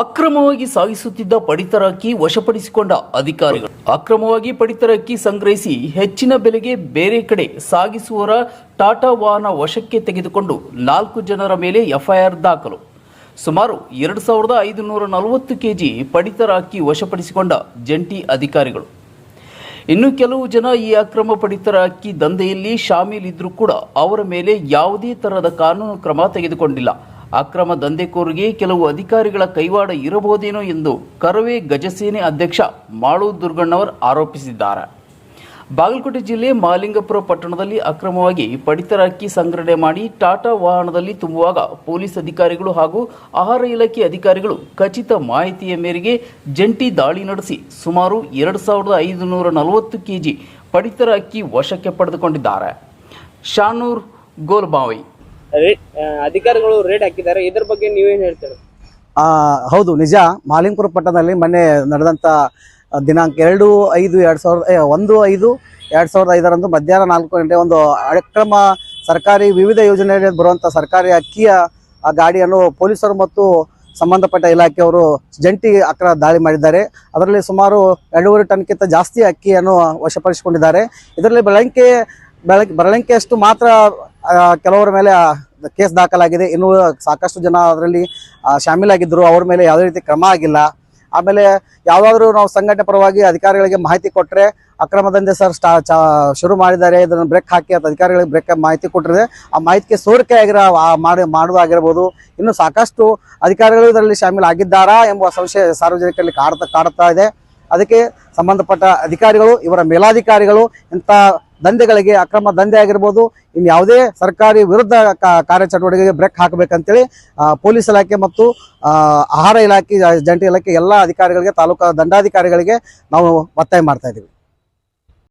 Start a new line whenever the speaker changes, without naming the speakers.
ಅಕ್ರಮವಾಗಿ ಸಾಗಿಸುತ್ತಿದ್ದ ಪಡಿತರ ಅಕ್ಕಿ ವಶಪಡಿಸಿಕೊಂಡ ಅಧಿಕಾರಿಗಳು. ಅಕ್ರಮವಾಗಿ ಪಡಿತರ ಅಕ್ಕಿ ಸಂಗ್ರಹಿಸಿ ಹೆಚ್ಚಿನ ಬೆಲೆಗೆ ಬೇರೆ ಕಡೆ ಸಾಗಿಸುವವರ ಟಾಟಾ ವಾಹನ ವಶಕ್ಕೆ ತೆಗೆದುಕೊಂಡು ನಾಲ್ಕು ಜನರ ಮೇಲೆ ಎಫ್ಐಆರ್ ದಾಖಲು. ಸುಮಾರು ಎರಡು ಸಾವಿರದ ಐದುನೂರ ನಲವತ್ತು ಕೆಜಿ ಪಡಿತರ ಅಕ್ಕಿ ವಶಪಡಿಸಿಕೊಂಡ ಜಂಟಿ ಅಧಿಕಾರಿಗಳು. ಇನ್ನು ಕೆಲವು ಜನ ಈ ಅಕ್ರಮ ಪಡಿತರ ಅಕ್ಕಿ ದಂಧೆಯಲ್ಲಿ ಶಾಮೀಲಿದ್ರೂ ಕೂಡ ಅವರ ಮೇಲೆ ಯಾವುದೇ ತರಹದ ಕಾನೂನು ಕ್ರಮ ತೆಗೆದುಕೊಂಡಿಲ್ಲ. ಅಕ್ರಮ ದಂಧೆಕೋರಿಗೆ ಕೆಲವು ಅಧಿಕಾರಿಗಳ ಕೈವಾಡ ಇರಬಹುದೇನೋ ಎಂದು ಕರವೇ ಗಜಸೇನೆ ಅಧ್ಯಕ್ಷ ಮಾಳು ದುರ್ಗಣ್ಣವರ್ ಆರೋಪಿಸಿದ್ದಾರೆ. ಬಾಗಲಕೋಟೆ ಜಿಲ್ಲೆ ಮಾಲಿಂಗಪುರ ಪಟ್ಟಣದಲ್ಲಿ ಅಕ್ರಮವಾಗಿ ಪಡಿತರ ಅಕ್ಕಿ ಸಂಗ್ರಹಣೆ ಮಾಡಿ ಟಾಟಾ ವಾಹನದಲ್ಲಿ ತುಂಬುವಾಗ ಪೊಲೀಸ್ ಅಧಿಕಾರಿಗಳು ಹಾಗೂ ಆಹಾರ ಇಲಾಖೆ ಅಧಿಕಾರಿಗಳು ಖಚಿತ ಮಾಹಿತಿಯ ಮೇರೆಗೆ ಜಂಟಿ ದಾಳಿ ನಡೆಸಿ ಸುಮಾರು ಎರಡು ಸಾವಿರದ ಐದುನೂರ ನಲವತ್ತು ಕೆಜಿ ಪಡಿತರ ಅಕ್ಕಿ ವಶಕ್ಕೆ ಪಡೆದುಕೊಂಡಿದ್ದಾರೆ. ಶಾನೂರ್ ಗೋಲ್ಬಾವಿ
ಅಧಿಕಾರಿಗಳು ರೇಟ್ ಹಾಕಿದ್ದಾರೆ. ಇದ್ರ ಬಗ್ಗೆ ನೀವೇನ್ ಹೇಳ್ತೀರಾ?
ಹೌದು, ನಿಜ. ಮಾಲಿಂಪುರ ಪಟ್ಟಣದಲ್ಲಿ ಮೊನ್ನೆ ನಡೆದಂತ ದಿನಾಂಕ ಎರಡು, ಐದು, ಎರಡು ಸಾವಿರದ ಒಂದು, ಐದು, ಎರಡು ಸಾವಿರದ ಐದರಂದು ಮಧ್ಯಾಹ್ನ ನಾಲ್ಕು ಗಂಟೆ ಒಂದು ಅಕ್ರಮ ಸರ್ಕಾರಿ ವಿವಿಧ ಯೋಜನೆಯಲ್ಲಿ ಬರುವಂಥ ಸರ್ಕಾರಿ ಅಕ್ಕಿಯ ಆ ಗಾಡಿಯನ್ನು ಪೊಲೀಸರು ಮತ್ತು ಸಂಬಂಧಪಟ್ಟ ಇಲಾಖೆಯವರು ಜಂಟಿ ಅಕ್ರ ದಾಳಿ ಮಾಡಿದ್ದಾರೆ. ಅದರಲ್ಲಿ ಸುಮಾರು ಎರಡೂವರೆ ಟನ್ಗಿಂತ ಜಾಸ್ತಿ ಅಕ್ಕಿಯನ್ನು ವಶಪಡಿಸಿಕೊಂಡಿದ್ದಾರೆ. ಇದರಲ್ಲಿ ಬೆಳಂಕೆ ಬೆಳ ಬೆಳಂಕೆಯಷ್ಟು ಮಾತ್ರ ಕೆಲವರ ಮೇಲೆ ಕೇಸ್ ದಾಖಲಾಗಿದೆ. ಇನ್ನು ಸಾಕಷ್ಟು ಜನ ಅದರಲ್ಲಿ ಶಾಮೀಲಾಗಿದ್ದರು. ಅವ್ರ ಮೇಲೆ ಯಾವುದೇ ರೀತಿ ಕ್ರಮ ಆಗಿಲ್ಲ. ಆಮೇಲೆ ಯಾವುದಾದ್ರೂ ನಾವು ಸಂಘಟನೆ ಪರವಾಗಿ ಅಧಿಕಾರಿಗಳಿಗೆ ಮಾಹಿತಿ ಕೊಟ್ಟರೆ ಅಕ್ರಮ ದಂಧೆ ಸರ್ ಸ್ಟಾ, ಚಾ, ಶುರು ಮಾಡಿದ್ದಾರೆ. ಇದನ್ನು ಬ್ರೇಕ್ ಹಾಕಿ ಅಥವಾ ಅಧಿಕಾರಿಗಳಿಗೆ ಬ್ರೇಕ್, ಮಾಹಿತಿ ಕೊಟ್ಟರೆ ಆ ಮಾಹಿತಿಗೆ ಸೋರಿಕೆ ಆಗಿರೋ ಮಾಡಿ ಮಾಡುವುದಾಗಿರ್ಬೋದು ಇನ್ನು ಸಾಕಷ್ಟು ಅಧಿಕಾರಿಗಳು ಇದರಲ್ಲಿ ಶಾಮೀಲಾಗಿದ್ದಾರಾ ಎಂಬ ಸಂಶಯ ಸಾರ್ವಜನಿಕರಲ್ಲಿ ಕಾಡ್ತಾ ಕಾಡ್ತಾ ಇದೆ. ಅದಕ್ಕೆ ಸಂಬಂಧಪಟ್ಟ ಅಧಿಕಾರಿಗಳು, ಇವರ ಮೇಲಾಧಿಕಾರಿಗಳು ಇಂಥ ದಂಧೆಗಳಿಗೆ ಅಕ್ರಮ ದಂಧೆ ಆಗಿರ್ಬೋದು ಇನ್ನು ಯಾವುದೇ ಸರ್ಕಾರಿ ವಿರುದ್ಧ ಕಾರ್ಯಚಟುವಟಿಕೆಗೆ ಬ್ರೇಕ್ ಹಾಕಬೇಕಂತೇಳಿ ಪೊಲೀಸ್ ಇಲಾಖೆ ಮತ್ತು ಆಹಾರ ಇಲಾಖೆ, ಜಂಟಿ ಇಲಾಖೆ ಎಲ್ಲ ಅಧಿಕಾರಿಗಳಿಗೆ, ತಾಲೂಕು ದಂಡಾಧಿಕಾರಿಗಳಿಗೆ ನಾವು ಒತ್ತಾಯ ಮಾಡ್ತಾ ಇದ್ದೀವಿ.